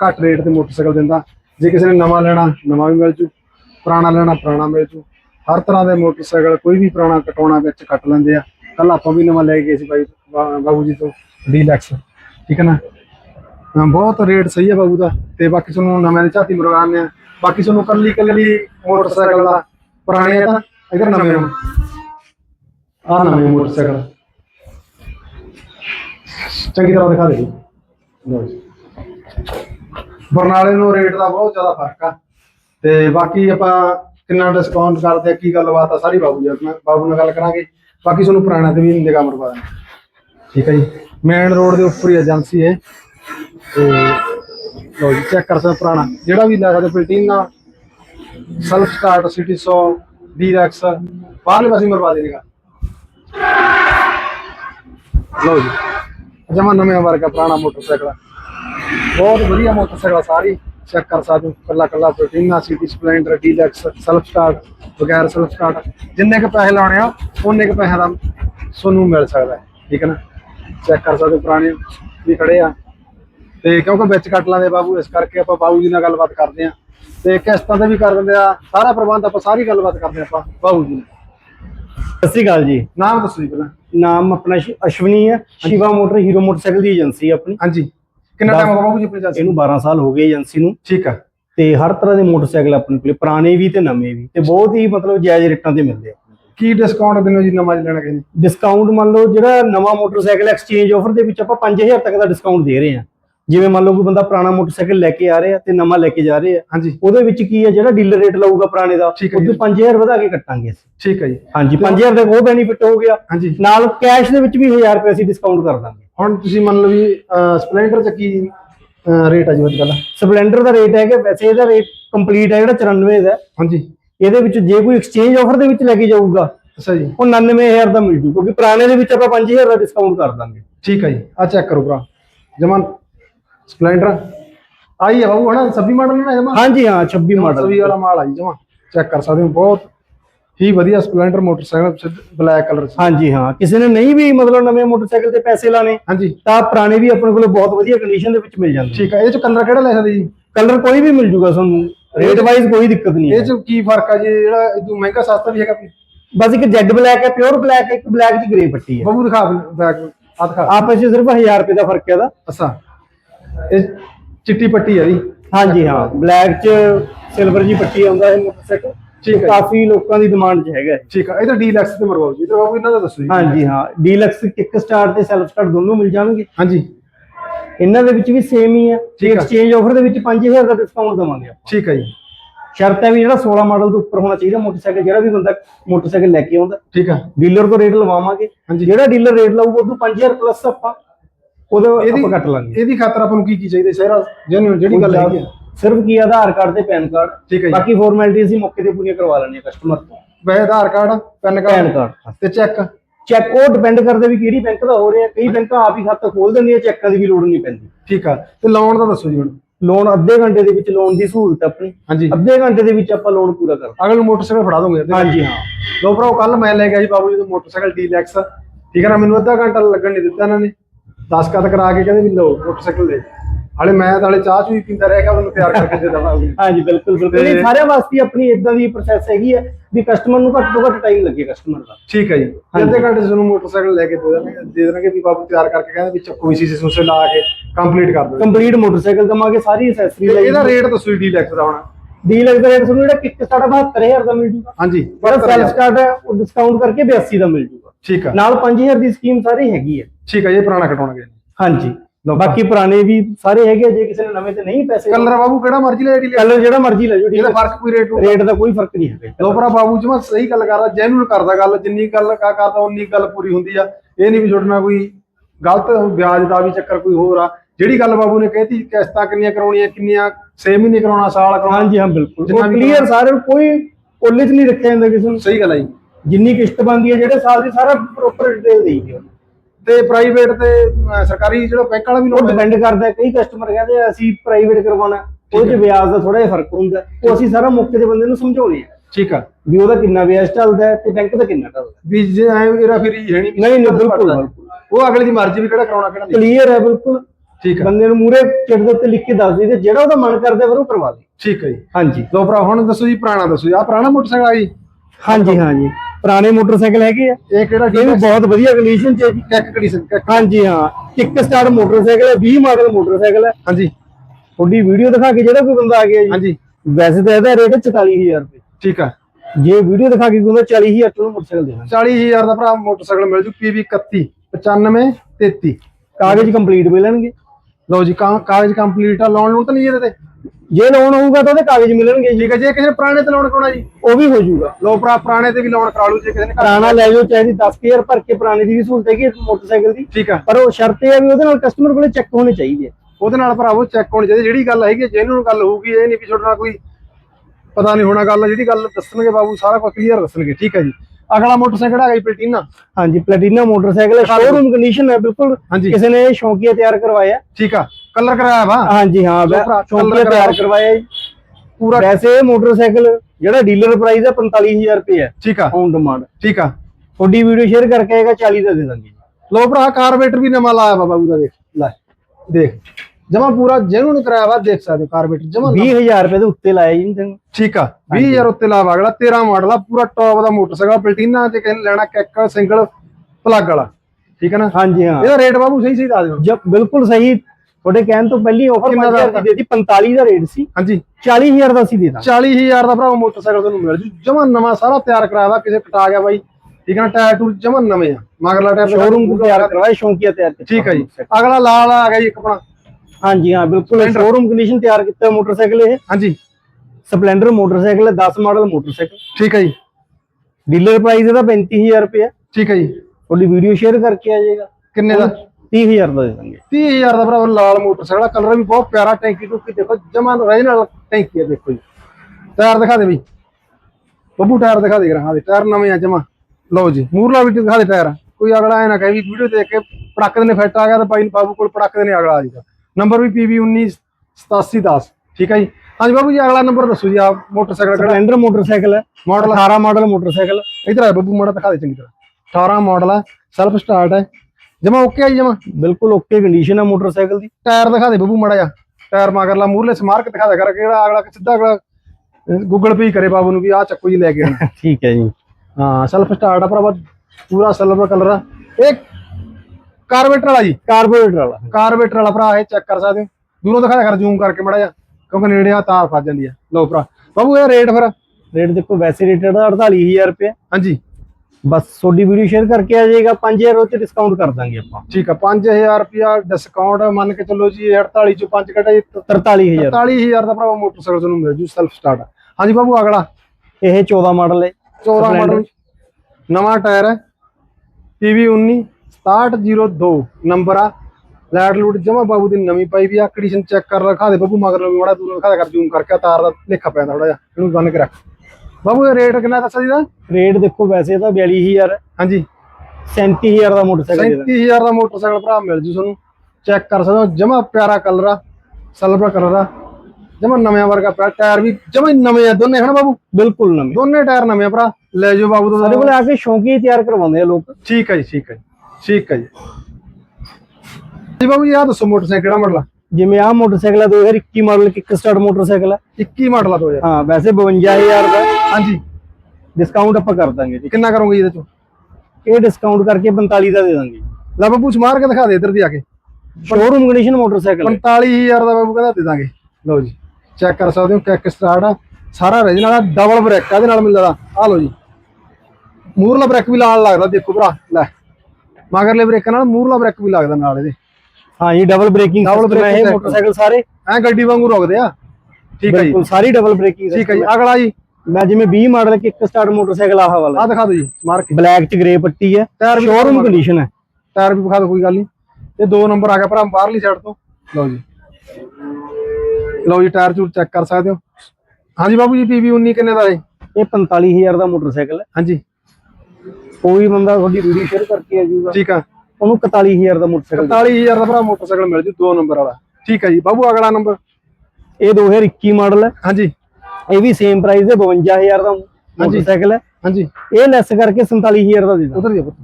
ਘੱਟ ਰੇਟ ਤੇ ਮੋਟਰਸਾਈਕਲ ਦਿੰਦਾ। ਜੇ ਕਿਸੇ ਨੇ ਨਵਾਂ ਲੈਣਾ, ਨਵਾਂ ਵੀ ਮਿਲ ਜੂ। ਪੁਰਾਣਾ ਲੈਣਾ, ਪੁਰਾਣਾ ਮਿਲ ਜੂ। ਹਰ ਤਰ੍ਹਾਂ ਦੇ ਮੋਟਰਸਾਈਕਲ, ਕੋਈ ਵੀ ਪੁਰਾਣਾ ਕਟਾਉਣਾ ਵਿੱਚ ਕੱਟ ਲੈਂਦੇ ਆ। ਕੱਲ ਆਪਾਂ ਵੀ ਨਵਾਂ ਲੈ ਕੇ ਗਏ ਸੀ ਬਾਈ ਬਾਬੂ ਜੀ ਤੋਂ ਡੀਲੈਕਸ ਠੀਕ ਹੈ ਨਾ? ਬਹੁਤ ਰੇਟ ਸਹੀ ਹੈ ਬਾਬੂ ਦਾ। ਤੇ ਬਾਕੀ ਤੁਹਾਨੂੰ ਨਵੇਂ ਦੀ ਝਾਤੀ ਮਰਵਾਉਂਦੇ ਆ। ਬਾਕੀ ਤੁਹਾਨੂੰ ਕੱਲੀ ਕੱਲੀ ਮੋਟਰਸਾਈਕਲ ਦਾ ਪੁਰਾਣੇ ਆ ਤਾਂ ਇਧਰ ਨਵੇਂ ਆ ਆਹ ਮੋਟਰਸਾਈਕਲ। ਚੰਗੀ ਤਰ੍ਹਾਂ ਦਿਖਾ ਦੇ ਜੀ। ਲਓ ਜੀ। ਬਰਨਾਲੇ ਨੂੰ ਰੇਟ ਦਾ ਬਹੁਤ ਜ਼ਿਆਦਾ ਫ਼ਰਕ ਆ। ਤੇ ਬਾਕੀ ਆਪਾਂ ਕਿੰਨਾ ਡਿਸਕਾਊਂਟ ਕਰਦੇ ਆ, ਕੀ ਗੱਲਬਾਤ ਆ, ਸਾਰੀ ਬਾਬੂ ਜੀ ਬਾਬੂ ਨਾਲ ਗੱਲ ਕਰਾਂਗੇ। ਬਾਕੀ ਤੁਹਾਨੂੰ ਪੁਰਾਣਾ ਤੇ ਵੀ ਨਿਗਾਹ ਮਰਵਾ ਦਾਂਗੇ ਠੀਕ ਹੈ ਜੀ। ਮੇਨ ਰੋਡ ਦੇ ਉੱਪਰ ਹੀ ਏਜੰਸੀ ਹੈ ਤੇ ਲੋ ਜੀ ਚੈੱਕ ਕਰ ਸਕਦੇ ਪੁਰਾਣਾ। ਜਿਹੜਾ ਵੀ ਲੈ ਸਕਦੇ Platina self start CT 100 deluxe ਬਾਹਰਲੇ ਪਾਸੇ ਮਰਵਾ ਦੇਗਾ ਲੋ ਜੀ। ਜਮਾ ਨਵੇਂ ਵਰਗਾ ਪੁਰਾਣਾ ਮੋਟਰਸਾਈਕਲ। ਬਹੁਤ ਵਧੀਆ ਮੋਟਰਸਾਈਕਲ ਸਾਰੀ ਚੈੱਕ ਕਰ ਸਕਦੇ ਹੋ ਕੱਲਾ ਕੱਲਾ Platina CT Splendor deluxe self start ਵਗੈਰ ਸੈਲਫ ਸਟਾਰਟ ਜਿੰਨੇ ਕ ਪੈਸੇ ਲਾਉਣੇ ਆ ਉਹਨੇ ਕ ਪੈਸੇ ਦਾ ਤੁਹਾਨੂੰ ਮਿਲ ਸਕਦਾ ਹੈ ਠੀਕ ਹੈ ਨਾ? ਚੈੱਕ ਕਰ ਸਕਦੇ ਹੋ ਪੁਰਾਣੇ ਵੀ ਖੜੇ ਆ। ਤੇ ਕਿਉਂਕਿ ਵਿੱਚ ਕੱਟ ਲਾਂਦੇ ਬਾਬੂ ਇਸ ਕਰਕੇ ਆਪਾਂ ਬਾਬੂ ਜੀ ਨਾਲ ਗੱਲਬਾਤ ਕਰਦੇ ਆ। ਤੇ ਕਿਸ਼ਤਾਂ ਤੇ ਵੀ ਕਰ ਦਿੰਦੇ ਆ ਸਾਰਾ ਪ੍ਰਬੰਧ ਆਪਾਂ ਸਾਰੀ ਗੱਲਬਾਤ ਕਰਦੇ ਆਪਾਂ ਬਾਬੂ ਜੀ ਨਾਲ। ਸਤਿ ਸ਼੍ਰੀ ਅਕਾਲ ਜੀ। ਨਾਮ ਦੱਸੋ ਜੀ ਪਹਿਲਾਂ। ਨਾਮ ਆਪਣਾ ਸ਼ਿ- ਅਸ਼ਵਨੀ ਹੈ ਸ਼ਿਵਾ ਮੋਟਰ ਹੀਰੋ ਮੋਟਰਸਾਈਕਲ ਦੀ ਏਜੰਸੀ ਹੈ ਆਪਣੀ। ਹਾਂਜੀ। ਕਿੰਨਾ ਟਾਈਮ ਹੋ ਗਿਆ ਬਾਬੂ ਜੀ ਆਪਣੇ ਚਾਚੇ ਇਹਨੂੰ 12 ਸਾਲ ਹੋ ਗਏ ਏਜੰਸੀ ਨੂੰ। ਠੀਕ ਆ। ਤੇ ਹਰ ਤਰ੍ਹਾਂ ਦੇ ਮੋਟਰਸਾਈਕਲ ਆਪਣੇ ਕੋਲੇ ਪੁਰਾਣੇ ਵੀ ਤੇ ਨਵੇਂ ਵੀ। ਤੇ ਬਹੁਤ ਹੀ ਮਤਲਬ ਜਾਇਜ਼ ਰੇਟਾਂ ਤੇ ਮਿਲਦੇ ਆ। ਕੀ ਡਿਸਕਾਊਂਟ ਦਿੰਦੇ ਹੋ ਜੀ ਨਵਾਂ ਲੈਣਾ ਨੇ ਡਿਸਕਾਊਂਟ ਮੰਨ ਲਓ ਜਿਹੜਾ ਨਵਾਂ ਮੋਟਰਸਾਈਕਲ ਐਕਸਚੇਂਜ ਆਫਰ ਦੇ ਵਿੱਚ ਆਪਾਂ 5000 ਤੱਕ ਦਾ ਡਿਸਕਾਊਂਟ ਦੇ ਰਹੇ ਹਾਂ। ਜਿਵੇਂ ਮੰਨ ਲਓ ਕੋਈ ਬੰਦਾ ਪੁਰਾਣਾ ਮੋਟਰਸਾਈਕਲ ਲੈ ਕੇ ਆ ਰਿਹਾ ਤੇ ਨਵਾਂ ਲੈ ਕੇ ਜਾ ਰਹੇ ਹਾਂਜੀ। ਉਹਦੇ ਵਿੱਚ ਕੀ ਹੈ ਜਿਹੜਾ ਡੀਲਰ ਰੇਟ ਲਾਊਗਾ ਪੁਰਾਣੇ ਦਾ ਹੈ ਉਹ ਜੀ। 5000 ਵਧਾ ਕੇ ਕੱਟਾਂਗੇ ਅਸੀਂ। ਠੀਕ ਹੈ ਜੀ। ਹਾਂਜੀ 5000 ਦਾ ਉਹ ਬੈਨੀਫਿਟ ਹੋ ਗਿਆ। ਹਾਂਜੀ। ਨਾਲ ਕੈਸ਼ ਦੇ ਵਿੱਚ ਵੀ 1000 ਰੁਪਏ ਅਸੀਂ ਡਿਸਕਾਊਂਟ ਕਰ ਦਾਂਗੇ। ਹੁਣ ਤੁਸੀਂ ਮੰਨ ਲਓ ਵੀ ਸਪਲੈਂਡਰ ਚ ਕੀ ਰੇਟ ਆ ਜੀ ਅੱਜ ਕੱਲ੍ਹ? ਸਪਲੈਂਡਰ ਦਾ ਰੇਟ ਹੈਗਾ ਵੈਸੇ ਇਹਦਾ ਰੇਟ ਕੰਪਲੀਟ ਹੈ ਜਿਹੜਾ 94 ਦਾ। ਹੈ। ਹਾਂਜੀ। ਇਹਦੇ ਵਿੱਚ ਜੇ ਕੋਈ ਐਕਸਚੇਂਜ ਆਫਰ ਦੇ ਵਿੱਚ ਲੈ ਕੇ ਜਾਊਗਾ ਅੱਛਾ ਜੀ। ਉਹ 99000 ਦਾ ਮਿਲ ਜੂ ਕਿਉਂਕਿ ਪੁਰਾਣੇ ਦੇ ਵਿੱਚ ਆਪਾਂ 5000 ਦਾ ਡਿਸਕਾਊਂਟ ਕਰ ਦਾਂਗੇ। ਠੀਕ ਹੈ ਜੀ। ਆ ਚੈੱਕ ਕਰੋ ਭਰਾ। ਜਮਨ ਸਪਲੈਂਡਰ? ਆਈ ਹੈ ਬਾਬੂ ਹਨਾ? 26 ਮਾਡਲ ਨਾ ਜਮਾ ਹਾਂਜੀ ਹਾਂ 26 ਮਾਡਲ। 26 ਵਾਲਾ ਮਾਲ ਆ ਜੀ ਜਮਾ। ਚੈੱਕ ਕਰ ਸਕਦੇ ਹੋ ਬਹੁਤ ਹੀ ਵਧੀਆ ਸਪਲੈਂਡਰ ਮੋਟਰਸਾਈਕਲ ਬਲੈਕ ਕਲਰ ਹਾਂਜੀ ਹਾਂ। ਕਿਸੇ ਨੇ ਨਹੀਂ ਵੀ ਮਤਲਬ ਨਵੇਂ ਮੋਟਰਸਾਈਕਲ ਤੇ ਪੈਸੇ ਲਾਣੇ ਹਾਂਜੀ। ਤਾਂ ਪੁਰਾਣੇ ਵੀ ਆਪਣੇ ਕੋਲ ਬਹੁਤ ਵਧੀਆ ਕੰਡੀਸ਼ਨ ਦੇ ਵਿੱਚ ਮਿਲ ਜਾਂਦੇ ਠੀਕ ਹੈ ਇਹ ਚ ਕਲਰ ਕਿਹੜਾ ਲੈ ਸਕਦੇ ਜੀ? ਕਲਰ ਕੋਈ ਵੀ ਮਿਲ ਜੂਗਾ ਤੁਹਾਨੂੰ। ਰੇਟ ਵਾਈਜ਼ ਕੋਈ ਦਿੱਕਤ ਨਹੀਂ ਇਹ ਚ ਕੀ ਫ਼ਰਕ ਆ ਜੀ? ਜਿਹੜਾ ਇਦੋਂ ਮਹਿੰਗਾ ਸਸਤਾ ਵੀ ਹੈਗਾ ਵੀ। ਬਸ ਇੱਕ ਜੈਡ ਬਲੈਕ ਹੈ ਪਿਓਰ ਬਲੈਕ ਹੈ ਇੱਕ ਬਲੈਕ ਦੀ ਗ੍ਰੇ ਪੱਟੀ ਹੈ। ਬਾਬੂ ਦਿਖਾ ਬੈਕ ਆ ਦਿਖਾ। ਆਪਸ ਵਿੱਚ ਸਿਰਫ 1000 ਰੁਪਏ ਦਾ ਫ਼ਰਕ ਹੈ ਦਾ ਅੱਛਾ। ਇਹ ਚਿੱਟੀ ਪੱਟੀ ਹੈ ਜੀ। ਹਾਂਜੀ ਹਾਂ। ਬਲੈਕ ਚ ਸਿਲਵਰ ਜੀ ਪੱਟੀ ਆਉਂਦਾ ਹੈ ਮੋਟਰਸਾਈਕਲ ਠੀਕ ਹੈ। ਕਾਫੀ ਲੋਕਾਂ ਦੀ ਡਿਮਾਂਡ 'ਚ ਹੈਗਾ। ਠੀਕ ਆ ਇਹ ਤਾਂ ਡੀਲੈਕਸ ਤੇ ਮਰਵਾਓ ਜੀ। ਤੇ ਬਾਬੂ ਇਹਨਾਂ ਦਾ ਦੱਸੋ ਜੀ। ਹਾਂਜੀ ਹਾਂ। ਡੀਲਕਸ ਕਿੱਕ ਸਟਾਰਟ ਤੇ ਸੈਲਫ ਸਟਾਰਟ ਦੋਨੋਂ ਮਿਲ ਜਾਣਗੇ। ਹਾਂਜੀ। ਇਹਨਾਂ ਦੇ ਵਿੱਚ ਵੀ ਸੇਮ ਹੀ ਹੈ ਆ। ਐਕਸਚੇਂਜ ਆਫਰ ਦੇ ਵਿੱਚ 5000 ਦਾ ਡਿਸਕਾਊਂਟ ਦਵਾਂਗੇ ਆਪਾਂ। ਠੀਕ ਹੈ ਜੀ। ਸ਼ਰਤ ਹੈ ਵੀ ਜਿਹੜਾ 16 ਮਾਡਲ ਤੋਂ ਉੱਪਰ ਹੋਣਾ ਚਾਹੀਦਾ ਮੋਟਰਸਾਈਕਲ ਜਿਹੜਾ ਵੀ ਬੰਦਾ ਮੋਟਰਸਾਈਕਲ ਲੈ ਕੇ ਆਉਂਦਾ। ਠੀਕ ਆ। ਡੀਲਰ ਤੋਂ ਰੇਟ ਲਵਾਵਾਂਗੇ। ਜਿਹੜਾ ਡੀਲਰ ਰੇਟ ਲਾਊਗਾ ਉਹ ਤੋਂ 5000 ਪਲੱਸ ਆਪਾਂ ਉਹਦਾ ਆਪਾਂ ਕੱਟ ਲਾਂਗੇ। ਇਹਦੀ ਖਾਤਰ ਆਪਾਂ ਨੂੰ ਕੀ ਕੀ ਚਾਹੀਦਾ ਜੈਨੂਇਨ ਜਿਹੜੀ ਗੱਲ ਹੈਗੀ ਆ। ਸਿਰਫ ਕੀ ਆਧਾਰ ਕਾਰਡ ਤੇ ਪੈਨ ਕਾਰਡ। ਠੀਕ ਹੈ ਬਾਕੀ ਫਾਰਮੈਲਿਟੀ ਅਸੀਂ ਮੌਕੇ ਤੇ ਪੂਰੀਆਂ ਕਰਵਾ ਲੈਣੀਆਂ ਕਸਟਮਰ ਤੋਂ। ਵੈਸੇ Aadhaar card PAN PAN card card ਤੇ ਚੈੱਕ ਚੈੱਕ ਉਹ ਡਿਪੈਂਡ ਕਰਦੇ ਵੀ ਕਿਹੜੀ ਬੈਂਕ ਦਾ ਹੋ ਰਿਹਾ। ਕਈ ਬੈਂਕਾਂ ਆਪ ਹੀ ਖਾਤਾ ਖੋਲ ਦਿੰਦੀਆਂ ਚੈੱਕਾਂ ਦੀ ਵੀ ਲੋੜ ਨਹੀਂ ਪੈਂਦੀ। ਠੀਕ ਆ। ਤੇ ਲੋਨ ਦਾ ਦੱਸੋ ਜੀ ਹੁਣ। ਲੋਨ ਅੱਧੇ ਘੰਟੇ ਦੇ ਵਿੱਚ ਲੋਨ ਦੀ ਸਹੂਲਤ ਆਪਣੀ। ਹਾਂਜੀ। ਅੱਧੇ ਘੰਟੇ ਦੇ ਵਿੱਚ ਆਪਾਂ ਲੋਨ ਪੂਰਾ ਕਰ ਅਗਲੇ ਮੋਟਰਸਾਈਕਲ ਫੜਾ ਦੋਗੇ ਹਾਂਜੀ ਹਾਂ। ਲੋ ਭਰਾਓ ਕੱਲ ਮੈਂ ਲੈ ਗਿਆ ਜੀ ਬਾਬੂ ਜੀ ਤੋਂ ਮੋਟਰਸਾਈਕਲ ਡੀਲੈਕਸ ਠੀਕ ਹੈ ਨਾ ਮੈਨੂੰ ਅੱਧਾ ਘੰਟਾ ਲੱਗਣ ਨਹੀਂ ਦਿੱਤਾ ਇਹਨਾਂ ਨੇ। 10 ਕਦ ਕਰਾ ਕੇ ਕਹਿੰਦੇ ਵੀ ਲਓ ਮੋਟਰਸਾਈਕਲ ਲੈ। ਹਾਲੇ ਮੈਂ ਤਾਂ ਹਾਲੇ ਚਾਹ ਚੂਹ ਹੀ ਪੀਂਦਾ ਰਹਿ ਗਿਆ ਉਹਨੂੰ ਤਿਆਰ ਕਰਕੇ ਦੇ ਦਵਾਂਗੇ ਹਾਂਜੀ ਬਿਲਕੁਲ ਬਿਲਕੁਲ। ਤੇ- ਇਹ ਸਾਰਿਆਂ ਵਾਸਤੇ ਆਪਣੀ ਇਦਾਂ ਦੀ ਪ੍ਰੋਸੈਸ ਹੈਗੀ ਹੈ ਵੀ ਕਸਟਮਰ ਨੂੰ ਘੱਟ ਤੋਂ ਘੱਟ ਟਾਈਮ ਲੱਗੇ ਕਸਟਮਰ ਦਾ। ਠੀਕ ਹੈ ਜੀ। ਤੇ। ਅੱਧੇ ਘੰਟੇ 'ਚ ਤੁਹਾਨੂੰ ਮੋਟਰਸਾਈਕਲ ਲੈ ਕੇ ਦੇ ਦੇਣਗੇ ਦੇ ਦੇਣਗੇ ਵੀ ਬਾਬੂ ਤਿਆਰ ਕਰਕੇ ਕਹਿੰਦੇ ਵੀ ਚੱਕੋ ਇਸੀ ਸੂਸੇ ਲਾ ਕੇ ਕੰਪਲੀਟ ਕਰ ਦਿਓ। ਕੰਪਲੀਟ ਮੋਟਰਸਾਈਕਲ ਦਵਾਂਗੇ ਸਾਰੀ ਐਕਸੈਸਰੀ ਤੇ ਲਈ ਇਹਦਾ ਰੇਟ ਦੱਸੋ ਜੀ ਡੀਲੈਕਸ ਦਾ ਹੁਣ। ਡੀਲਰ ਦਾ ਰੇਟ ਤੁਹਾਨੂੰ ਜਿਹੜਾ ਕਿੱਕ ਸਾਡਾ 72000 ਦਾ ਮਿਲ ਜੂਗਾ। ਹਾਂਜੀ ਜਿਹੜਾ ਸੈਲ ਸਟਾਰਟ ਹੈ ਉਹ ਡਿਸਕਾਊਂਟ ਕਰਕੇ 82 ਦਾ ਮਿਲ ਜੂਗਾ। ਠੀਕ ਆ। ਨਾਲ 5000 ਦੀ ਸਕੀਮ ਸਾਰੀ ਹੈਗੀ ਹੈ। ਠੀਕ ਹੈ ਜੀ ਇਹ ਪੁਰਾਣਾ ਕਟਾਉਣਗੇ। ਹਾਂਜੀ। ਬਾਕੀ ਪੁਰਾਣੇ ਵੀ ਸਾਰੇ ਹੈਗੇ ਆ, ਜੇ ਕਿਸੇ ਨੇ ਨਵੇਂ ਤੇ ਨਹੀਂ ਪੈਸੇ ਕਲਰ ਬਾਬੂ ਕਿਹੜਾ ਮਰਜ਼ੀ ਲੈ ਜਿਹੜੀ ਕਲਰ ਜਿਹੜਾ ਮਰਜ਼ੀ ਲੈ ਠੀਕ ਇਹਦਾ ਹੈ। ਫ਼ਰਕ ਕੋਈ ਰੇਟ ਰੇਟ ਦਾ ਕੋਈ ਫ਼ਰਕ ਨਹੀਂ ਹੈਗਾ। ਲੋ ਭਰਾ ਬਾਬੂ ਜਮਾ ਸਹੀ ਗੱਲ ਕਰਦਾ ਜੈਨੂਨ ਕਰਦਾ ਗੱਲ ਜਿੰਨੀ ਗੱਲ ਕਾ ਕਰਦਾ ਉਨੀ ਗੱਲ ਪੂਰੀ ਹੁੰਦੀ ਆ। ਇਹ ਨਹੀਂ ਵੀ ਛੋੜਨਾ ਕੋਈ ਗਲਤ ਵਿਆਜ ਦਾ ਵੀ ਚੱਕਰ ਕੋਈ ਹੋਰ ਆ। ਜਿਹੜੀ ਗੱਲ ਬਾਬੂ ਨੇ ਕਹਿਤੀ ਕਿਸ਼ਤਾਂ ਕਿੰਨੀਆਂ ਕਰਾਉਣੀਆਂ ਕਿੰਨੀਆਂ 6 ਮਹੀਨੇ ਕਰਾਉਣਾ ਸਾਲ ਕਰਾਉਣਾ। ਹਾਂਜੀ ਹਾਂ ਬਿਲਕੁਲ। ਜਿੰਨਾ ਵੀ ਕਲੀਅਰ ਸਾਰੇ ਨੂੰ ਕੋਈ ਕੋਲੇ ਚ ਨਹੀਂ ਰੱਖਿਆ ਜਾਂਦਾ ਕਿਸੇ ਨੂੰ। ਸਹੀ ਗੱਲ ਆ ਜੀ। ਜਿੰਨੀ ਕਿਸ਼ਤ ਬਣਦੀ ਹੈ ਜਿਹੜੇ ਸਾਲ ਦੀ ਸਾਰਾ ਪ੍ਰੋਪਰ ਡਿਟੇਲ ਦੇਈ ਦੀ ਉਹਨੂੰ। ਤੇ ਪ੍ਰਾਈਵੇਟ ਤੇ ਅਹ, ਸਰਕਾਰੀ ਜਿਹੜਾ ਬੈਂਕ ਵਾਲਾ ਵੀ ਉਹ ਲੋਨ ਡਿਪੈਂਡ ਕਰਦਾ ਹੈ, ਕਈ ਕਸਟਮਰ ਕਹਿੰਦੇ ਆ, ਅਸੀਂ ਪ੍ਰਾਈਵੇਟ ਕਰਵਾਉਣਾ। ਉਹਦੇ ਚ ਵਿਆਜ ਦਾ ਥੋੜਾ ਜਿਹਾ ਫ਼ਰਕ ਹੁੰਦਾ। ਉਹ ਅਸੀਂ ਸਾਰਾ ਮੌਕੇ ਦੇ ਬੰਦੇ ਨੂੰ ਸਮਝਾਉਣੇ ਆ। ਠੀਕ ਆ। ਵੀ ਉਹਦਾ ਕਿੰਨਾ ਵਿਆਜ ਚੱਲਦਾ ਹੈ ਤੇ ਬੈਂਕ ਦਾ ਕਿੰਨਾ ਚੱਲਦਾ ਹੈ। ਵੀ ਜੇ ਐ ਮੇਰਾ ਫਿਰ ਹੀ ਹੈ ਨਹੀਂ ਨਹੀਂ ਨਹੀਂ ਬਿਲਕੁਲ ਬਿਲਕੁਲ। ਉਹ ਅਗਲੇ ਦੀ ਮਰਜ਼ੀ ਵੀ ਕਿਹੜਾ ਕਰਾਉਣਾ ਕਿਹੜਾ ਨਹੀਂ। ਕਲੀਅਰ ਹੈ ਬਿਲਕੁਲ। ਠੀਕ ਆ। ਬੰਦੇ ਨੂੰ ਮੂਰੇ ਚਿੱਟ ਦੇ ਉੱਤੇ ਲਿਖ ਕੇ ਦੱਸ ਦੇ ਜਿਹੜਾ ਉਹਦਾ ਮਨ ਕਰਦਾ ਫਿਰ ਉਹ ਕਰਵਾ ਦੇ। ਠੀਕ ਹੈ ਜੀ। ਹਾਂਜੀ। ਲੋ ਭਰਾ ਹੁਣ ਦੱਸੋ ਜੀ ਪੁਰਾਣਾ ਦੱਸੋ ਆ ਪੁਰਾਣਾ ਮੋਟਰਸਾਈਕਲ ਆ ਜੀ? ਹਾਂਜੀ ਹਾਂਜੀ। ਪੁਰਾਣੇ ਮੋਟਰਸਾਈਕਲ ਹੈਗੇ ਆ। ਇਹ ਕਿਹੜਾ ਇਹ ਵੀ ਬਹੁਤ ਵਧੀਆ ਕੰਡੀਸ਼ਨ ਚ ਹੈ ਜੀ। ਕਿੱਕ ਕੰਡੀਸ਼ਨ ਹਾਂਜੀ ਹਾਂ। ਕਿੱਕ ਸਟਾਰਟ ਮੋਟਰਸਾਈਕਲ ਹੈ 20 ਮਾਡਲ ਮੋਟਰਸਾਈਕਲ ਹੈ। ਹਾਂਜੀ। ਤੁਹਾਡੀ ਵੀਡੀਓ ਦਿਖਾ ਕੇ ਜਿਹੜਾ ਕੋਈ ਬੰਦਾ ਆ ਗਿਆ ਜੀ। ਹਾਂਜੀ। ਵੈਸੇ ਤਾਂ ਇਹਦਾ ਰੇਟ 44000 ਰੁਪਏ। ਠੀਕ ਆ। ਜੇ ਵੀਡੀਓ ਦਿਖਾ ਕੇ ਕੋਈ 40000 ਚ ਉਹਨੂੰ ਮੋਟਰਸਾਈਕਲ ਦੇਣਾ 40000 ਦਾ ਭਰਾ ਮੋਟਰਸਾਈਕਲ ਮਿਲ ਜੂ। PV 31 95 33 ਕਾਗਜ਼ ਕੰਪਲੀਟ ਮਿਲਣਗੇ। ਲਓ ਜੀ ਕਾ- ਕਾਗਜ਼ ਕੰਪਲੀਟ ਆ ਲੋਨ ਲੋਨ ਤਾਂ ਨਹੀਂ ਇਹਦੇ ਤੇ। ਜੇ ਲੋਨ ਹੋਊਗਾ ਤਾਂ ਉਹਦੇ ਕਾਗਜ਼ ਮਿਲਣਗੇ ਜੀ ਠੀਕ ਹੈ ਜੇ ਕਿਸੇ ਨੇ ਪੁਰਾਣੇ ਤੇ ਲੋਨ ਕਰਾਉਣਾ ਜੀ ਉਹ ਵੀ ਹੋ ਜਾਊਗਾ। ਲੋ ਭਰਾ ਪੁਰਾਣੇ ਤੇ ਵੀ ਲੋਨ ਕਰਾ ਲੂ ਜੇ ਕਿਸੇ ਨੇ ਘਰ- ਪੁਰਾਣਾ ਲੈ ਜਾਓ ਚਾਹੇ 10000 ਭਰ ਕੇ ਪੁਰਾਣੇ ਦੀ ਵੀ ਸਹੂਲਤ ਹੈਗੀ ਹੈ ਮੋਟਰਸਾਈਕਲ ਦੀ। ਠੀਕ ਆ। ਪਰ ਉਹ ਸ਼ਰਤ ਇਹ ਹੈ ਵੀ ਉਹਦੇ ਨਾਲ ਕਸਟਮਰ ਕੋਲੇ ਚੈੱਕ ਹੋਣੇ ਚਾਹੀਦੇ ਆ। ਉਹਦੇ ਨਾਲ ਭਰਾਵੋ ਚੈੱਕ ਹੋਣੀ ਚਾਹੀਦੀ ਜਿਹੜੀ ਗੱਲ ਹੈਗੀ ਜਿਹਨੂੰ ਗੱਲ ਹੋਊਗੀ ਇਹ ਨਹੀਂ ਵੀ ਤੁਹਾਡੇ ਨਾਲ ਕੋਈ ਪਤਾ ਨਹੀਂ ਹੋਣਾ ਗੱਲ ਜਿਹੜੀ ਗੱਲ ਦੱਸਣਗੇ ਬਾਬੂ ਸਾਰਾ ਕੁਝ ਕਲੀਅਰ ਦੱਸਣਗੇ ਠੀਕ ਹੈ ਜੀ। ਅਗਲਾ ਮੋਟਰਸਾਈਕਲ ਹੈਗਾ ਜੀ ਪਲਟੀਨਾ। ਹਾਂਜੀ ਪਲੈਟੀਨਾ ਮੋਟਰਸਾਈਕਲ ਹੈ ਸ਼ੋਰੂਮ ਕੰਡੀਸ਼ਨ ਹੈ ਬਿਲਕੁਲ। ਕਿਸੇ ਨੇ ਸ਼ੌਂਕੀਆ ਤਿਆਰ ਕਰਵਾਇਆ। ਠੀਕ ਆ ਕਲਰ ਕਰਾਇਆ ਵਾ। ਹਾਂਜੀ ਹਾਂ ਸ਼ੌਂਕੀਆ ਤਿਆਰ। ਕਰਵਾਇਆ ਜੀ। ਪੂਰਾ ਵੈਸੇ ਮੋਟਰਸਾਈਕਲ ਜਿਹੜਾ ਡੀਲਰ ਪ੍ਰਾਈਸ ਹੈ 45000 ਰੁਪਏ ਹੈ। ਠੀਕ ਆ। ਔਨ ਡਿਮਾਂਡ ਠੀਕ ਆ। ਤੁਹਾਡੀ ਵੀਡੀਓ ਸ਼ੇਅਰ ਕਰਕੇ ਆਏਗਾ 40 ਦਾ ਦੇ ਦਾਂਗੇ ਲੋ ਭਰਾ ਕਾਰਬੇਟਰ ਵੀ ਨਵਾਂ ਲਾਇਆ ਵਾ ਬਾਬੂ ਦਾ ਦੇਖ। ਲੈ ਦੇਖ। ਜਮਾ ਪੂਰਾ ਜੈਨੂਨ ਕਰਾਇਆ ਵਾ ਦੇਖ ਸਕਦੇ ਹੋ ਕਾਰਬੇਟਰ ਜਮਾ 20000 ਰੁਪਏ ਦੇ ਉੱਤੇ ਲਾਇਆ ਜੀ ਤੈਨੂੰ ਠੀਕ ਆ 20000 ਉੱਤੇ ਲਾਵਾ ਅਗਲਾ 13 ਮਾਡਲ ਆ ਪੂਰਾ ਟੌਪ ਦਾ ਮੋਟਰਸਾਈਕਲ ਪਲਟੀਨਾ ਤੇ ਕਹਿੰਦੇ ਲੈਣਾ ਕਿੱਕ ਸਿੰਗਲ ਪਲੱਗ ਵਾਲਾ। ਠੀਕ ਹੈ ਨਾ? ਹਾਂਜੀ ਹਾਂ। ਇਹਦਾ ਰੇਟ ਬਾਬੂ ਸਹੀ ਸਹੀ ਦੱਸ ਦਿਓ। ਜਬ ਬਿਲਕੁਲ ਸਹੀ ਤੁਹਾਡੇ ਕਹਿਣ ਤੋਂ ਪਹਿਲੀ ਆਫਰ ਕਿੰਨਾ ਦਾ 5000 ਦੀ ਦੇਤੀ 45 ਦਾ ਰੇਟ ਸੀ। ਹਾਂਜੀ। 40000 ਦਾ ਅਸੀਂ ਦੇ ਦਾਂਗੇ। 40000 ਦਾ ਭਰਾ ਮੋਟਰਸਾਈਕਲ ਤੁਹਾਨੂੰ ਮਿਲ ਜੂ। ਜਮਾ ਨਵਾਂ ਸਾਰਾ ਤਿਆਰ ਕਰਾਇਆ ਵਾ ਕਿਸੇ ਕਟਾ ਗਿਆ ਬਾਈ। ਠੀਕ ਹੈ ਨਾ ਟਾਇਰ ਟੂਰ ਜਮਾ ਨਵੇਂ ਆ। ਮਗਰਲਾ ਟਾਇਰ ਸ਼ੋਰੂਮ ਤੋਂ ਤਿਆਰ ਕਰਵਾਇਆ ਸ਼ੌਂਕੀਆ ਤਿਆਰ ਠੀਕ ਹੈ ਜੀ। ਅਗਲਾ ਲਾਲ ਆ ਗਿਆ ਜੀ ਇੱਕ ਆਪਣਾ। ਹਾਂਜੀ ਹਾਂ ਬਿਲਕੁਲ। ਸ਼ੋਰੂਮ ਕੰਡੀਸ਼ਨ ਤਿਆਰ ਕੀਤਾ ਮੋਟਰਸਾਈਕਲ ਇਹ। ਹਾਂਜੀ। ਸਪਲੈਂਡਰ ਮੋਟਰਸਾਈਕਲ ਹੈ 10 ਮਾਡਲ ਮੋਟਰਸਾਈਕਲ। ਠੀਕ ਹੈ ਜੀ। ਡੀਲਰ ਪ੍ਰਾਈਸ ਇਹਦਾ 35000 ਰੁਪਏ ਠੀਕ ਹੈ ਜੀ। ਤੁਹਾਡੀ ਵੀਡੀਓ ਸ਼ੇਅਰ ਕਰਕੇ ਆ ਜਾਏਗਾ। ਕਿੰਨੇ ਦਾ? 30000 ਦਾ ਦੇ ਦਾਂਗੇ। 30000 ਦਾ ਭਰਾ ਲਾਲ ਮੋਟਰਸਾਈਕਲ ਕਲਰ ਵੀ ਬਹੁਤ ਪਿਆਰਾ ਟੈਂਕੀ ਟੂਕੀ ਦੇਖੋ ਜਮਾ ਓਰੀਜਨਲ ਟੈਂਕੀ ਹੈ ਦੇਖੋ ਜੀ। ਟਾਇਰ ਦਿਖਾ ਦੇ ਬਈ ਬੱਬੂ ਟਾਇਰ ਦਿਖਾ ਦੇ ਹਾਂ ਦੇ ਟਾਇਰ ਨਵੇਂ ਆ ਜਮਾ। ਲਓ ਜੀ ਮੂਰਲਾ ਵੀ ਦਿਖਾ ਦੇ ਟਾਇਰ ਕੋਈ ਅਗਲਾ ਐ ਨਾ ਕਹੇ ਵੀ ਵੀਡੀਓ ਦੇਖ ਕੇ ਪੜਕ ਦੇ ਨੇ ਫਿੱਟ ਆ ਗਿਆ ਤਾਂ ਬਾਈ ਬਾਬੂ ਕੋਲ ਪੜਕ ਦੇ ਨੇ ਅਗਲਾ ਆ ਜੀਗਾ ਨੰਬਰ ਵੀ PV 198710 ਠੀਕ ਹੈ ਜੀ? ਹਾਂਜੀ ਬਾਬੂ ਜੀ ਅਗਲਾ ਨੰਬਰ ਦੱਸੋ ਜੀ ਆ ਮੋਟਰਸਾਈਕਲ ਕਿਹੜਾ? ਸਪਲੈਂਡਰ ਮੋਟਰਸਾਈਕਲ ਹੈ। Model 18 model motorcycle. ਇਧਰ ਆ ਬੱਬੂ ਮਾੜਾ ਦਿਖਾ ਦੇ ਚੰਗੀ ਤਰ੍ਹਾਂ। 18 ਮਾਡਲ ਆ ਸੈਲਫ ਸਟਾਰਟ ਹੈ। ਜਮਾ ਓਕੇ ਆ ਜੀ ਜਮਾ? ਬਿਲਕੁਲ ਓਕੇ ਕੰਡੀਸ਼ਨ ਹੈ ਮੋਟਰਸਾਈਕਲ ਦੀ। ਟਾਇਰ ਦਿਖਾ ਦੇ ਬੱਬੂ ਮਾੜਾ ਜਾ ਟਾਇਰ ਮਗਰਲਾ ਮੂਰਲੇ ਸਮਾਰਕ ਦਿਖਾ ਦੇ ਕਰ ਕਿਹੜਾ ਅਗਲਾ ਸਿੱਧਾ ਅਗਲਾ ਗੂਗਲ ਪੇ ਕਰੇ ਬਾਬੂ ਨੂੰ ਵੀ ਆ ਚੱਕੋ ਜੀ ਲੈ ਕੇ। ਠੀਕ ਹੈ ਜੀ। ਹਾਂ ਸੈਲਫ ਸਟਾਰਟ ਆ ਭਰਾਵਾ ਪੂਰਾ ਸਿਲਵਰ ਕਲਰ ਆ। ਇਹ ਕਾਰਬੇਟਰ ਵਾਲਾ ਜੀ। ਕਾਰਬੋਰੇਟਰ ਵਾਲਾ। ਕਾਰਬੇਟਰ ਵਾਲਾ ਭਰਾ ਇਹ ਚੈੱਕ ਕਰ ਸਕਦੇ ਹੋ। ਦੂਰੋਂ ਦਿਖਾ ਕਰ ਜ਼ੂਮ ਕਰਕੇ ਮੜਾ ਜਾ ਕਿਉਂਕਿ ਨੇੜੇ ਆ ਤਾਰ ਫਸ ਜਾਂਦੀ ਆ। ਲਓ ਭਰਾ ਬਾਬੂ ਇਹ ਰੇਟ ਫਿਰ? ਰੇਟ ਦੇਖੋ ਵੈਸੇ ਰੇਟਡ ਦਾ 48000 ਰੁਪਏ। ਹਾਂਜੀ। ਬਸ ਤੁਹਾਡੀ ਵੀਡੀਓ ਸ਼ੇਅਰ ਕਰਕੇ ਆ ਜਾਏਗਾ 5000 ਉਹ ਚ ਡਿਸਕਾਊਂਟ ਕਰ ਦਾਂਗੇ ਆਪਾਂ। ਠੀਕ ਆ 5000 ਰੁਪਿਆ ਡਿਸਕਾਊਂਟ ਮੰਨ ਕੇ ਚੱਲੋ ਜੀ ਇਹ 48 ਚੋਂ 5 ਕੱਟਾ ਜੀ 43000 43000 ਦਾ ਭਰਾਵਾ ਮੋਟਰਸਾਈਕਲ ਤੁਹਾਨੂੰ ਮਿਲ ਜੂ ਸੈਲਫ ਸਟਾਰਟ ਹਾਂਜੀ ਬਾਬੂ ਅਗਲਾ। ਇਹ 14 ਮਾਡਲ ਹੈ 14 Splendor। ਮਾਡਲ ਨਵਾਂ ਟਾਇਰ ਹੈ PV 19 6702 ਨੰਬਰ ਆ। ਲਾਈਟ ਲੂਟ ਜਮਾ ਬਾਬੂ ਦੀ ਨਵੀਂ ਪਾਈ ਵੀ ਆ। ਕੰਡੀਸ਼ਨ ਚੈੱਕ ਕਰ ਰਖਾ ਦੇ ਬਾਬੂ ਮਗਰ ਨੂੰ ਮਾੜਾ ਦੂਰ ਦੇ ਕਰ ਜ਼ੂਮ ਕਰਕੇ ਤਾਰ ਦਾ ਲੇਖਾ ਪੈਂਦਾ ਥੋੜਾ ਜਿਹਾ ਇਹਨੂੰ ਬੰਨ ਕੇ ਰੱਖ ਬਾਬੂ ਇਹ ਰੇਟ ਕਿੰਨਾ ਦੱਸਿਆ ਜੀ ਦਾ ਰੇਟ ਦੇਖੋ ਵੈਸੇ ਤਾਂ 42000 ਹੈ ਹਾਂਜੀ। 37000 ਦਾ ਮੋਟਰਸਾਈਕਲ ਦੇ ਦਾਂਗੇ 37000 ਦਾ ਮੋਟਰਸਾਈਕਲ ਭਰਾ ਮਿਲ ਜੂ ਤੁਹਾਨੂੰ। ਚੈੱਕ ਕਰ ਸਕਦੇ ਹੋ ਜਮਾ ਪਿਆਰਾ ਕਲਰ ਆ ਸਿਲਵਰ ਕਲਰ ਆ। ਜਮਾ ਨਵੇਂ ਵਰਗਾ ਪਿਆ ਟਾਇਰ ਵੀ ਜਮਾ ਨਵੇਂ ਆ ਦੋਨੇ ਹਨ ਬਾਬੂ? ਬਿਲਕੁਲ ਨਵੇਂ। ਦੋਨੇ ਟਾਇਰ ਨਵੇਂ ਆ ਭਰਾ। ਲੈ ਜਾਓ ਬਾਬੂ ਤੋਂ ਸਾਡੇ ਕੋਲ ਆ ਕੇ ਸ਼ੌਂਕੀ ਤਿਆਰ ਕਰਵਾਉਂਦੇ ਆ ਲੋਕ। ਠੀਕ ਹੈ ਜੀ ਠੀਕ ਹੈ ਜੀ। ਠੀਕ ਹੈ ਜੀ। ਜੀ ਬਾਬੂ ਜੀ ਆਹ ਦੱਸੋ ਮੋਟਰਸਾਈਕਲ ਕਿਹੜਾ ਮਾਡਲ ਆ? ਜਿਵੇਂ ਆਹ ਮੋਟਰਸਾਈਕਲ ਹੈ 2021 ਮਾਡਲ ਕਿੱਕ ਸਟਾਰਟ ਮੋਟਰਸਾਈਕਲ ਹੈ 21 ਮਾਡਲ ਆ 2000 ਹਾਂ ਵੈਸੇ 52000 ਦਾ। ਹਾਂਜੀ। ਡਿਸਕਾਊਂਟ ਆਪਾਂ ਕਰ ਦਾਂਗੇ ਜੀ। ਕਿੰਨਾ ਕਰੋਗੇ ਇਹਦੇ ਚੋਂ? ਇਹ ਡਿਸਕਾਊਂਟ ਕਰਕੇ 45 ਦਾ ਦੇ ਦਾਂਗੇ। ਲੈ ਬਾਬੂ ਸਮਾਰ ਕੇ ਦਿਖਾ ਦੇ ਇੱਧਰ ਦੀ ਆ ਕੇ। ਸ਼ੋਰੂਮ ਕੰਡੀਸ਼ਨ ਮੋਟਰਸਾਈਕਲ 45000 ਦਾ ਬਾਬੂ ਕਹਿੰਦਾ ਦੇ ਦਾਂਗੇ। ਲਓ ਜੀ ਚੈੱਕ ਕਰ ਸਕਦੇ ਹੋ ਕਿੱਕ ਸਟਾਰਟ ਆ। ਸਾਰਾ original ਆ ਡਬਲ ਬ੍ਰੇਕ ਆ ਇਹਦੇ ਨਾਲ ਮਿਲਦਾ। ਆ ਲਓ ਜੀ। ਮੂਰਲਾ ਬ੍ਰੇਕ ਵੀ ਲਾਲ ਲੱਗਦਾ ਦੇਖੋ ਭਰਾ ਲੈ। ਮਗਰਲੇ ਬ੍ਰੇਕਾਂ ਨਾਲ ਮੂਰਲਾ ਬ੍ਰੇਕ ਵੀ ਲੱਗਦਾ ਨਾਲ ਇਹਦੇ। ਹਾਂ ਜੀ ਡਬਲ ਬ੍ਰੇਕਿੰਗ Double ਸਿਸਟਮ ਹੈ ਇਹ ਮੋਟਰਸਾਈਕਲ ਸਾਰੇ। ਐ ਗੱਡੀ ਵਾਂਗੂ ਰੁਕਦੇ ਆ। ਠੀਕ ਹੈ ਜੀ। ਬਿਲਕੁਲ ਸਾਰੀ ਡਬਲ ਬ੍ਰੇਕਿੰਗ ਠੀਕ ਹੈ ਜੀ। ਅਗਲਾ ਜੀ। ਮੈਂ ਜਿਵੇਂ 20 ਮਾਡਲ ਕਿੱਕ ਸਟਾਰਟ ਮੋਟਰਸਾਈਕਲ ਆਹ ਵਾਲਾ ਆ ਦਿਖਾ ਦਿਓ ਜੀ ਮਾਰ ਕੇ ਬਲੈਕ ਚ ਗ੍ਰੇ ਪੱਟੀ ਹੈ। ਟਾਇਰ ਵੀ ਸ਼ੋਰੂਮ ਕੰਡੀਸ਼ਨ ਹੈ। ਟਾਇਰ ਵੀ ਵਿਖਾ ਦਿਓ ਕੋਈ ਗੱਲ ਨਹੀਂ। ਇਹ ਦੋ ਨੰਬਰ ਆ ਗਿਆ ਭਰਾ ਬਾਹਰਲੀ ਸਾਈਡ ਤੋਂ। ਲਓ ਜੀ। ਲਓ ਜੀ ਟਾਇਰ ਚੂਰ ਚੈੱਕ ਕਰ ਸਕਦੇ ਹੋ। ਹਾਂਜੀ ਬਾਬੂ ਜੀ ਪੀਵੀ 19 ਕਿੰਨੇ ਦਾ ਹੈ? ਇਹ 45000 ਦਾ ਮੋਟਰਸਾਈਕਲ ਹੈ। ਹਾਂਜੀ। ਕੋਈ ਬੰਦਾ ਤੁਹਾਡੀ ਵੀਡੀਓ ਸ਼ੇਅਰ ਕਰਕੇ ਆ ਠੀਕ ਆ। ਉਹਨੂੰ 41000 ਦਾ ਮੋਟਰਸਾਈਕਲ 41000 ਦਾ ਭਰਾ ਮੋਟਰਸਾਈਕਲ ਮਿਲ ਜੂ ਦੋ ਨੰਬਰ ਵਾਲਾ। ਠੀਕ ਹੈ ਜੀ ਬਾਬੂ ਅਗਲਾ ਨੰਬਰ। ਇਹ 2021 ਮਾਡਲ ਹੈ। ਹਾਂਜੀ। ਇਹ ਵੀ ਸੇਮ ਪ੍ਰਾਈਸ ਦੇ 52000 ਦਾ ਮੋਟਰਸਾਈਕਲ ਹੈ। ਹਾਂਜੀ। ਇਹ ਲੈਸ ਕਰਕੇ 47000 ਦਾ ਦੇ ਦਾਂ ਉਧਰ ਜੀ ਪੁੱਤ।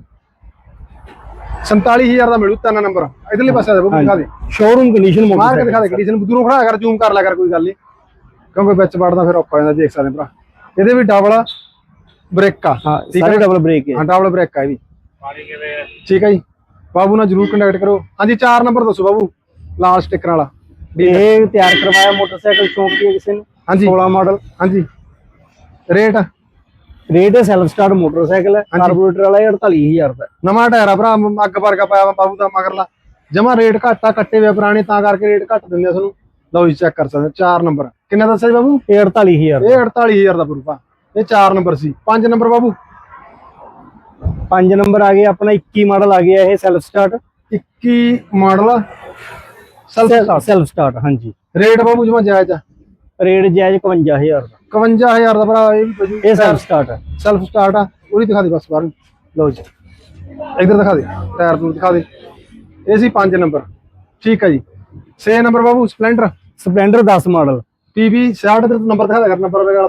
47000 ਦਾ ਮਿਲੂ ਤਿੰਨ ਨੰਬਰ। ਇਧਰਲੇ ਪਾਸੇ ਆ ਜਾ ਬਾਬੂ ਦਿਖਾ ਦੇ। ਸ਼ੋਰੂਮ ਕੰਡੀਸ਼ਨ ਮਾਰ ਕੇ ਦਿਖਾ ਦੇ ਕੰਡੀਸ਼ਨ ਦੂਰੋਂ ਖੜਾ ਕਰ ਜ਼ੂਮ ਕਰ ਲਿਆ ਕਰ ਕੋਈ ਗੱਲ ਨਹੀਂ। ਕਿਉਂਕਿ ਵਿੱਚ ਵੜਦਾ ਫਿਰ ਔਖਾ ਜਾਂਦਾ ਦੇਖ ਸਕਦੇ ਭਰਾ। ਇਹਦੇ ਵੀ ਡਬਲ ਬ੍ਰੇਕ ਆ। ਹਾਂ ਠੀਕ ਸਾਰੇ ਹੈ ਡਬਲ ਬ੍ਰੇਕ ਹੈ। ਹਾਂ ਡਬਲ ਬ੍ਰੇਕ ਆ ਇਹ ਵੀ। ਠੀਕ ਹੈ ਜੀ? ਬਾਬੂ ਨਾਲ ਜਰੂਰ ਕੰਟੈਕਟ ਕਰੋ। ਹਾਂਜੀ 4 ਨੰਬਰ ਦੱਸੋ ਬਾਬੂ ਲਾਲ ਸਟicker ਵਾਲਾ। ਇਹ ਤਿਆਰ ਕਰਵਾਇਆ ਮੋਟਰਸਾਈਕਲ ਚੌਂਕੀ ਹੈ ਕਿਸੇ ਨੇ। ਹਾਂਜੀ। 16 ਮਾਡਲ ਹਾਂਜੀ। ਰੇਟ ਰੇਟ ਹੈ ਸੈਲਫ ਸਟਾਰਟ ਮੋਟਰਸਾਈਕਲ ਹੈ। ਕਾਰਬੋਰੇਟਰ ਵਾਲਾ ਇਹ 48000 ਦਾ। ਨਵਾਂ ਟਾਇਰ ਆ ਭਰਾ ਅੱਗ ਵਰਗਾ ਪਾਇਆ ਵਾ ਬਾਬੂ ਦਾ ਮਗਰਲਾ। ਜਮਾ ਰੇਟ ਘੱਟ ਆ ਕੱਟੇ ਵੇ ਪੁਰਾਣੇ ਤਾਂ ਕਰਕੇ ਰੇਟ ਘੱਟ ਦਿੰਦੇ ਆ ਤੁਹਾਨੂੰ। ਲਓ ਜੀ ਚੈੱਕ ਕਰ ਸਕਦੇ 4 ਨੰਬਰ ਕਿੰਨਾ ਦੱਸਿਆ ਜੀ ਬਾਬੂ? ਇਹ 48000 ਦਾ। ਇਹ 48000 ਦਾ ਪ੍ਰੂਫ ਆ। ਇਹ 4 ਨੰਬਰ ਸੀ। 5 ਨੰਬਰ ਬਾਬੂ? 5 ਨੰਬਰ ਆ ਗਿਆ ਆਪਣਾ 21 ਮਾਡਲ ਆ ਗਿਆ ਇਹ self start 21 model self start ਹਾਂਜੀ। ਰੇਟ ਬਾਬੂ ਜਮਾ ਜਾਇਜ਼ ਆ? ਰੇਟ ਜਾਇਜ਼ 51000 ਦਾ। 51000 ਦਾ ਭਰਾ ਇਹ ਸੈਲਫ ਸਟਾਰਟ ਆ। ਸੈਲਫ ਸਟਾਰਟ ਆ ਉਹਦੀ ਦਿਖਾ ਦੇ ਬਸ ਬਾਹਰ ਲਓ ਜੀ। ਇਧਰ ਦਿਖਾ ਦੇ ਟਾਇਰ ਨੂੰ ਦਿਖਾ ਦੇ। ਇਹ ਸੀ 5 ਨੰਬਰ। ਠੀਕ ਆ ਜੀ। 6 ਨੰਬਰ ਬਾਬੂ Splendor. Splendor 10 model. PB 66 number ਦਿਖਾ ਦੇ ਕਰਨਾ ਪਰ ਵਾਲਾ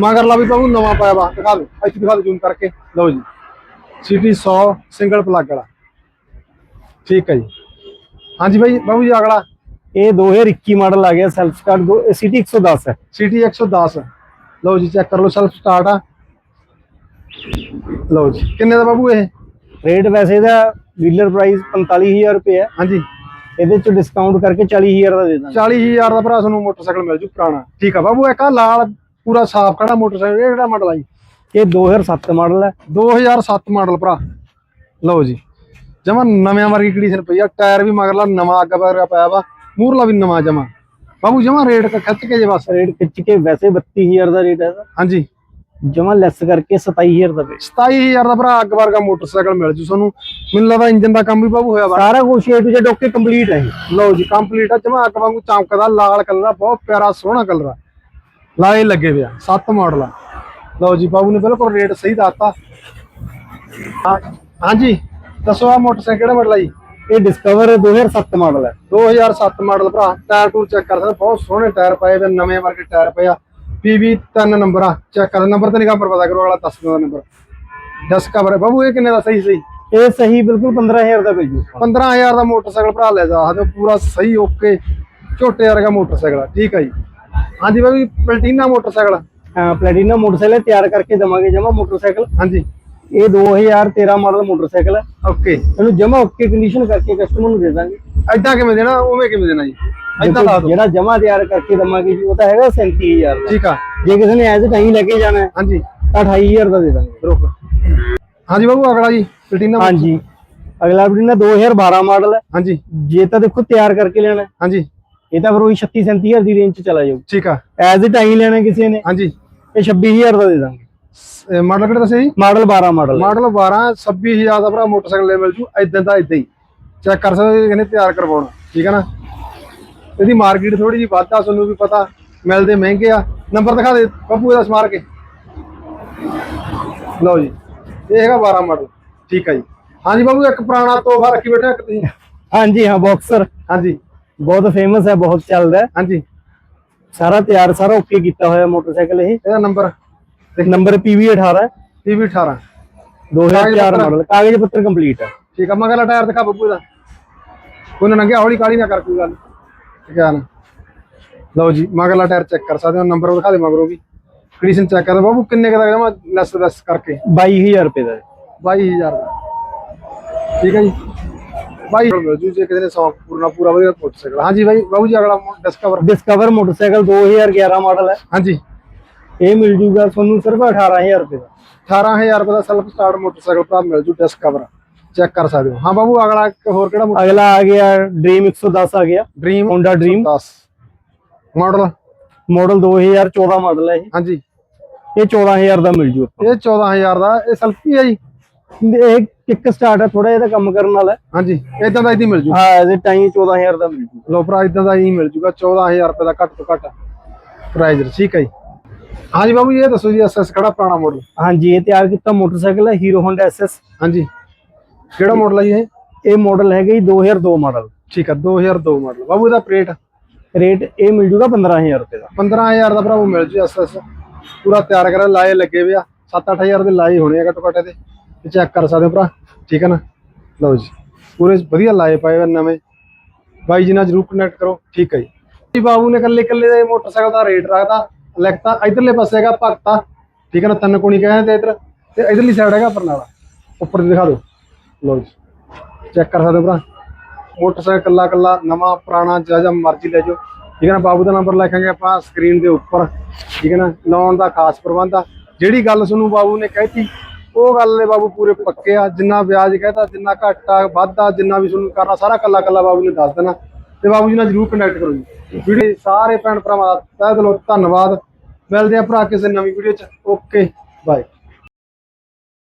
ਮਗਰਲਾ ਵੀ ਬਾਬੂ ਨਵਾਂ ਪਾਇਆ ਵਾ ਦਿਖਾ ਦਿਓ। ਇੱਥੇ ਦਿਖਾ ਦਿਓ ਜ਼ੂਮ ਕਰਕੇ। ਲਓ ਜੀ। ਸਿਟੀ 100 ਸਿੰਗਲ ਪਲੱਗ ਵਾਲਾ। ਠੀਕ ਹੈ ਜੀ। ਹਾਂਜੀ ਬਾਈ ਬਾਬੂ ਜੀ ਅਗਲਾ। ਇਹ 2021 ਮਾਡਲ ਆ ਗਿਆ ਸੈਲਫ ਸਟਾਰਟ ਸਿਟੀ 110 ਹੈ। ਸਿਟੀ 110 ਲਓ ਜੀ ਚੈੱਕ ਕਰ ਲਓ ਸੈਲਫ ਸਟਾਰਟ ਆ। ਲਓ ਜੀ। ਕਿੰਨੇ ਦਾ ਬਾਬੂ ਇਹ? ਰੇਟ ਵੈਸੇ ਦਾ ਡੀਲਰ ਪ੍ਰਾਈਸ 45000 ਰੁਪਏ ਹੈ। ਹਾਂਜੀ। ਇਹਦੇ ਚ ਡਿਸਕਾਊਂਟ ਕਰਕੇ 40000 ਦਾ ਦੇ ਦਾਂਗੇ। 40000 ਦਾ ਭਰਾ ਤੁਹਾਨੂੰ ਮੋਟਰਸਾਈਕਲ ਮਿਲ ਜੂ ਪੁਰਾਣਾ। ਠੀਕ ਆ ਬਾਬੂ ਇੱਕ ਆ ਲਾਲ ਪੂਰਾ ਸਾਫ਼ ਖੜਾ ਮੋਟਰਸਾਈਕਲ ਇਹ ਕਿਹੜਾ ਮਾਡਲ ਆ ਜੀ? ਇਹ 2007 ਮਾਡਲ ਹੈ 2007 ਮਾਡਲ ਭਰਾ। ਲਓ ਜੀ ਜਮਾ ਨਵਿਆਂ ਵਰਗੀ ਕੰਡੀਸ਼ਨ ਪਈ ਆ ਟਾਇਰ ਵੀ ਮਗਰਲਾ ਨਵਾਂ ਅੱਗ ਵਰਗਾ ਪਾਇਆ ਵਾ ਮੂਹਰਲਾ ਵੀ ਨਵਾਂ ਜਮਾ। ਬਾਬੂ ਜਮਾ ਰੇਟ ਖਿੱਚ ਕੇ ਜੇ ਬਸ। ਰੇਟ ਖਿੱਚ ਕੇ ਵੈਸੇ 32000 ਦਾ ਰੇਟ ਹੈ ਇਹਦਾ। ਹਾਂਜੀ। ਜਮਾ ਲੈਸ ਕਰਕੇ 27000 ਦਾ ਰੇਟ 27000 ਦਾ ਭਰਾ ਅੱਗ ਵਰਗਾ ਮੋਟਰਸਾਈਕਲ ਮਿਲ ਜੂ ਤੁਹਾਨੂੰ ਮੈਨੂੰ ਲੱਗਦਾ ਇੰਜਨ ਦਾ ਕੰਮ ਵੀ ਬਾਬੂ ਹੋਇਆ ਵਾ। ਸਾਰਾ ਕੁਝ A to Z okay complete ਹੈ ਲਓ ਜੀ ਕੰਪਲੀਟ ਆ। ਜਮਾ ਅੱਗ ਵਾਂਗੂ ਚਮਕਦਾ ਲਾਲ ਕਲਰ ਆ ਬਹੁਤ ਪਿਆਰਾ ਸੋਹਣਾ ਕਲਰ ਆ। ਲਾਏ ਲੱਗੇ ਪਿਆ 7 ਮਾਡਲ ਆ। ਲਓ ਜੀ ਬਾਬੂ ਨੇ ਬਿਲਕੁਲ ਰੇਟ ਸਹੀ ਦੱਸਤਾ। ਹਾਂਜੀ ਦੱਸੋ ਆ ਮੋਟਰਸਾਈਕਲ ਕਿਹੜਾ ਮਾਡਲ ਆ ਜੀ? ਇਹ ਡਿਸਕਵਰ 2007 ਮਾਡਲ ਹੈ 2007 ਮਾਡਲ ਭਰਾ ਟਾਇਰ ਟੂਰ ਚੈੱਕ ਕਰ ਸਕਦੇ ਬਹੁਤ ਸੋਹਣੇ ਟਾਇਰ ਪਏ ਵੇ ਨਵੇਂ ਵਰਗੇ ਟਾਇਰ ਪਏ ਆ। ਪੀਵੀ 3 ਨੰਬਰ ਆ ਚੈੱਕ ਕਰ ਨੰਬਰ ਤੇ ਨਹੀਂ ਪਰ ਪਤਾ ਕਰੋ ਦੱਸ ਦਿਓ ਦਾ ਨੰਬਰ ਡਸ ਕਵਰ ਬਾਬੂ ਇਹ ਕਿੰਨੇ ਦਾ ਸਹੀ ਸਹੀ? ਇਹ ਸਹੀ ਬਿਲਕੁਲ 15000 ਦਾ ਭੇਜੂ 15000 ਦਾ ਮੋਟਰਸਾਈਕਲ ਭਰਾ ਲੈ ਜਾ ਪੂਰਾ ਸਹੀ ਓਕੇ ਝੋਟੇ ਵਰਗਾ ਮੋਟਰਸਾਈਕਲ ਆ। ਠੀਕ ਆ ਜੀ। ਹਾਂਜੀ ਬਾਬੂ ਪਲਟੀਨਾ ਮੋਟਰਸਾਈਕਲ। ਆ। ਪਲੈਟੀਨਾ ਮੋਟਰਸਾਈਕਲ ਤਿਆਰ ਕਰਕੇ ਦਵਾਂਗੇ ਜਮਾ ਮੋਟਰਸਾਈਕਲ। ਹਾਂਜੀ। ਇਹ 2013 ਮਾਡਲ ਮੋਟਰਸਾਈਕਲ ਹੈ। ਓਕੇ। ਇਹਨੂੰ ਜਮਾ ਓਕੇ ਕੰਡੀਸ਼ਨ ਕਰਕੇ ਕਸਟਮਰ ਨੂੰ ਦੇ ਦਾਂਗੇ। ਐਦਾਂ ਕਿਵੇਂ ਦੇਣਾ? ਉਵੇਂ ਕਿਵੇਂ ਦੇਣਾ ਜੀ? ਐਦਾਂ ਲਾ ਦਿਓ। ਜਿਹੜਾ ਜਮਾ ਤਿਆਰ ਕਰਕੇ ਦਵਾਂਗੇ ਜੀ ਉਹ ਤਾਂ ਹੈਗਾ 37000 ਦਾ। ਠੀਕ ਆ। ਜੇ ਕਿਸੇ ਨੇ ਐਜ਼ ਟਾਈਮ ਲੈ ਕੇ ਜਾਣਾ ਹੈ ਹਾਂਜੀ। ਤਾਂ 28000 ਦਾ ਦੇ ਦਾਂਗੇ। ਰੁਕ। ਹਾਂਜੀ ਬਾਬੂ ਅਗਲਾ ਜੀ ਪਲਟੀਨਾ ਹਾਂਜੀ। ਅਗਲਾ ਪਲੈਟੀਨਾ 2012 ਮਾਡਲ ਹੈ। ਹਾਂਜੀ। ਜੇ ਤਾਂ ਦੇਖੋ ਤਿਆਰ ਕਰਕੇ ਲੈਣਾ ਹੈ, ਹਾਂਜੀ। ਇਹ ਤਾਂ ਫਿਰ ਉਹੀ 36 37000 ਦੀ ਰੇਂਜ ਚ ਚਲਾ ਜਾਊ। ਠੀਕ ਆ। ਐਜ਼ ਟਾਈਮ ਲੈਣਾ ਕਿਸੇ ਨੇ। ਹਾਂਜੀ। ਇਹ 26000 ਦਾ ਦੇ ਦਾਂਗੇ। ਮਾਡਲ ਕਿਹੜਾ ਦੱਸਿਆ ਜੀ? ਮਾਡਲ 12 ਮਾਡਲ ਮਾਡਲ 12 26000 ਦਾ ਭਰਾ ਮੋਟਰਸਾਈਕਲ ਲੈ ਮਿਲ ਜੂ ਇਦਾਂ ਦਾ ਇਦਾਂ ਹੀ। ਚੈੱਕ ਕਰ ਸਕਦੇ ਇਹਨੇ ਤਿਆਰ ਕਰਵਾਉਣਾ। ਠੀਕ ਹੈ ਨਾ? ਇਹਦੀ ਮਾਰਕੀਟ ਥੋੜੀ ਜਿਹੀ ਵੱਧ ਆ ਤੁਹਾਨੂੰ ਵੀ ਪਤਾ ਮਿਲਦੇ ਮਹਿੰਗੇ ਆ। ਨੰਬਰ ਦਿਖਾ ਦੇ ਬੱਬੂ ਇਹਦਾ ਸਮਾਰ ਕੇ। ਲਓ ਜੀ ਇਹ ਹੈਗਾ 12 ਮਾਡਲ ਠੀਕ ਹੈ ਜੀ। ਹਾਂਜੀ ਬਾਬੂ ਇੱਕ ਪੁਰਾਣਾ ਤੋਹਫਾ ਰੱਖੀ ਬੈਠਾ ਇੱਕ ਤੁਸੀਂ। ਹਾਂਜੀ ਹਾਂ ਬਾਕਸਰ ਹਾਂਜੀ। ਬਹੁਤ ਫੇਮਸ ਹੈ ਬਹੁਤ ਚੱਲਦਾ ਹੈ। ਹਾਂਜੀ। ਸਾਰਾ ਤਿਆਰ ਸਾਰਾ ਓਕੇ ਕੀਤਾ ਹੋਇਆ ਮੋਟਰਸਾਈਕਲ ਇਹ। ਇਹਦਾ ਨੰਬਰ ਨੰਬਰ PV 18 ਹੈ PV 18 2004 ਪੱਤਰ। ਮਾਡਲ ਕਾਗਜ਼ ਪੱਤਰ ਕੰਪਲੀਟ ਹੈ। ਠੀਕ ਆ ਮਗਰਲਾ ਟਾਇਰ ਦਿਖਾ ਬੱਬੂ ਦਾ ਕੋਈ ਨਾ ਨੰਗਿਆ ਹੌਲੀ ਕਾਲੀ ਨਾ ਕਰ ਕੋਈ ਗੱਲ। ਕਿਆ ਨਾ। ਲਓ ਜੀ ਮਗਰਲਾ ਟਾਇਰ ਚੈੱਕ ਕਰ ਸਕਦੇ ਹੋ ਨੰਬਰ ਦਿਖਾ ਦੇ ਮਗਰੋਂ ਵੀ। ਕੰਡੀਸ਼ਨ ਚੈੱਕ ਕਰ ਬਾਬੂ ਕਿੰਨੇ ਕੁ ਦਾ ਜਮਾ ਲੈਸ ਲੈਸ ਕਰਕੇ। 22000 ਰੁਪਏ ਦਾ। ਹੈ। 22000 ਦਾ। ਠੀਕ ਹੈ ਜੀ। ਬਾਈ ਜੂ ਜੇ ਕਿਸੇ ਨੇ ਸੌਂਕ ਪੂਰਨਾ ਪੂਰਾ ਵਧੀਆ ਮੋਟਰਸਾਈਕਲ ਹਾਂਜੀ ਬਾਈ ਬਾਬੂ ਜੀ ਅਗਲਾ ਡਿਸਕਵਰ ਡਿਸਕਵਰ ਮੋਟਰਸਾਈਕਲ 2011 ਮਾਡਲ ਹੈ। ਹਾਂਜੀ। ਇਹ ਮਿਲ ਜੂਗਾ ਤੁਹਾਨੂੰ ਸਿਰਫ 18000 ਰੁਪਏ ਦਾ। 18000 ਰੁਪਏ ਦਾ ਸੈਲਫ ਸਟਾਰਟ ਮੋਟਰਸਾਈਕਲ ਭਰਾ ਮਿਲ ਜੂ ਡਿਸਕਵਰ ਚੈੱਕ ਕਰ ਸਕਦੇ ਹੋ। ਹਾਂ ਬਾਬੂ ਅਗਲਾ ਹੋਰ ਕਿਹੜਾ ਅਗਲਾ ਆ ਗਿਆ ਡ੍ਰੀਮ 110 ਆ ਗਿਆ। Dream Honda Dream 10 model model 2014 model ਹੈ ਇਹ। ਹਾਂਜੀ। ਇਹ 14000 ਦਾ ਮਿਲ ਜੂ ਇਹ 14000 ਦਾ ਇਹ ਸੈਲਫੀ ਹੈ ਜੀ। ਇਹ ਕਿੱਕ ਸਟਾਰਟ ਹੈ ਥੋੜਾ ਇਹਦਾ ਕੰਮ ਕਰਨ ਵਾਲਾ। ਹਾਂਜੀ ਇਦਾਂ ਦਾ ਇਹਦੀ ਮਿਲ ਜੂ। ਹਾਂ ਇਹਦੇ ਟਾਈਮ 14000 ਦਾ ਮਿਲ ਜੂ। ਲੋ ਭਰਾ ਇਦਾਂ ਦਾ ਹੀ ਮਿਲ ਜੂਗਾ 14000 ਰੁਪਏ ਦਾ ਘੱਟ ਤੋਂ ਘੱਟ ਪ੍ਰਾਈਸ ਠੀਕ ਹੈ ਜੀ। ਹਾਂਜੀ ਬਾਬੂ ਜੀ ਇਹ ਦੱਸੋ ਜੀ ਐਸਐਸ ਕਿਹੜਾ ਪੁਰਾਣਾ ਮਾਡਲ ਹਾਂਜੀ ਇਹ ਤਿਆਰ ਕੀਤਾ ਮੋਟਰਸਾਈਕਲ ਹੈ ਹੀਰੋ ਹੋਂਡਾ ਐਸਐਸ ਹਾਂਜੀ। ਕਿਹੜਾ ਮਾਡਲ ਹੈ ਜੀ ਇਹ? ਇਹ ਮਾਡਲ ਹੈਗਾ ਜੀ 2002 ਮਾਡਲ ਠੀਕ ਹੈ 2002 ਮਾਡਲ ਬਾਬੂ ਇਹਦਾ ਰੇਟ ਰੇਟ ਇਹ ਮਿਲ ਜੂਗਾ 15000 ਰੁਪਏ ਦਾ। 15000 ਦਾ ਭਰਾਵੋ ਮਿਲ ਜੂ ਐਸਐਸ ਪੂਰਾ ਤਿਆਰ ਕਰਿਆ ਲਾਏ ਲੱਗੇ ਵੇ ਆ। 7-8000 ਦੇ ਲਾਏ ਹੋਣੇ ਆ ਘੱਟੋ ਘੱਟ ਇਹਦੇ। ਤੇ ਚੈੱਕ ਕਰ ਸਕਦੇ ਹੋ ਭਰਾ, ਠੀਕ ਹੈ ਨਾ? ਲਓ ਜੀ, ਪੂਰੇ ਵਧੀਆ ਲਾਏ ਪਏ ਆ ਨਵੇਂ। ਬਾਈ ਜੀ ਨਾਲ ਜਰੂਰ ਕਨੈਕਟ ਕਰੋ, ਠੀਕ ਹੈ ਜੀ। ਬਾਬੂ ਨੇ ਕੱਲੇ ਕੱਲੇ ਦੇ ਮੋਟਰਸਾਈਕਲ ਦਾ ਰੇਟ ਰੱਖਦਾ ਲਿਖਤਾ, ਇਧਰਲੇ ਪਾਸੇ ਹੈਗਾ ਭਗਤਾ, ਠੀਕ ਹੈ ਨਾ, ਤਿੰਨ ਕੋਣੀ ਕਹਿੰਦੇ ਤੇ ਇਧਰ, ਤੇ ਇਧਰਲੀ ਸਾਈਡ ਹੈਗਾ ਬਰਨਾਲਾ, ਉੱਪਰ ਦਿਖਾ ਦਿਓ। ਲਓ ਜੀ ਚੈੱਕ ਕਰ ਸਕਦੇ ਹੋ ਭਰਾ। ਮੋਟਰਸਾਈਕਲ ਕੱਲਾ ਕੱਲਾ ਨਵਾਂ, ਪੁਰਾਣਾ ਜਿਹੜਾ ਜਿਹਾ ਮਰਜ਼ੀ ਲੈ ਜਾਓ। ਠੀਕ ਹੈ ਨਾ, ਬਾਬੂ ਦਾ ਨੰਬਰ ਲਿਖਾਂਗੇ ਆਪਾਂ ਸਕਰੀਨ ਦੇ ਉੱਪਰ, ਠੀਕ ਹੈ ਨਾ, ਲਾਉਣ ਦਾ ਖਾਸ ਪ੍ਰਬੰਧ ਆ। ਜਿਹੜੀ ਗੱਲ ਤੁਹਾਨੂੰ ਬਾਬੂ ਨੇ ਕਹਿਤੀ ਉਹ ਗੱਲ ਦੇ ਬਾਬੂ ਪੂਰੇ ਪੱਕੇ ਆ, ਜਿੰਨਾ ਵਿਆਜ ਕਹਤਾ, ਜਿੰਨਾ ਘਾਟਾ, ਵਾਧਾ, ਜਿੰਨਾ ਵੀ ਤੁਹਾਨੂੰ ਕਰਨਾ, ਸਾਰਾ ਕੱਲਾ ਕੱਲਾ ਬਾਬੂ ਨੇ ਦੱਸ ਦੇਣਾ। ਤੇ ਬਾਬੂ ਜੀ ਨਾਲ ਜਰੂਰ ਕਨੈਕਟ ਕਰੋ ਜੀ। ਵੀਡੀਓ ਸਾਰੇ ਭੈਣ ਭਰਾਵਾਂ ਦਾ ਤਹਿ ਦਿਲੋਂ ਧੰਨਵਾਦ। ਮਿਲਦੇ ਆ ਭਰਾ ਕਿਸੇ ਨਵੀਂ ਵੀਡੀਓ ਚ। Okay bye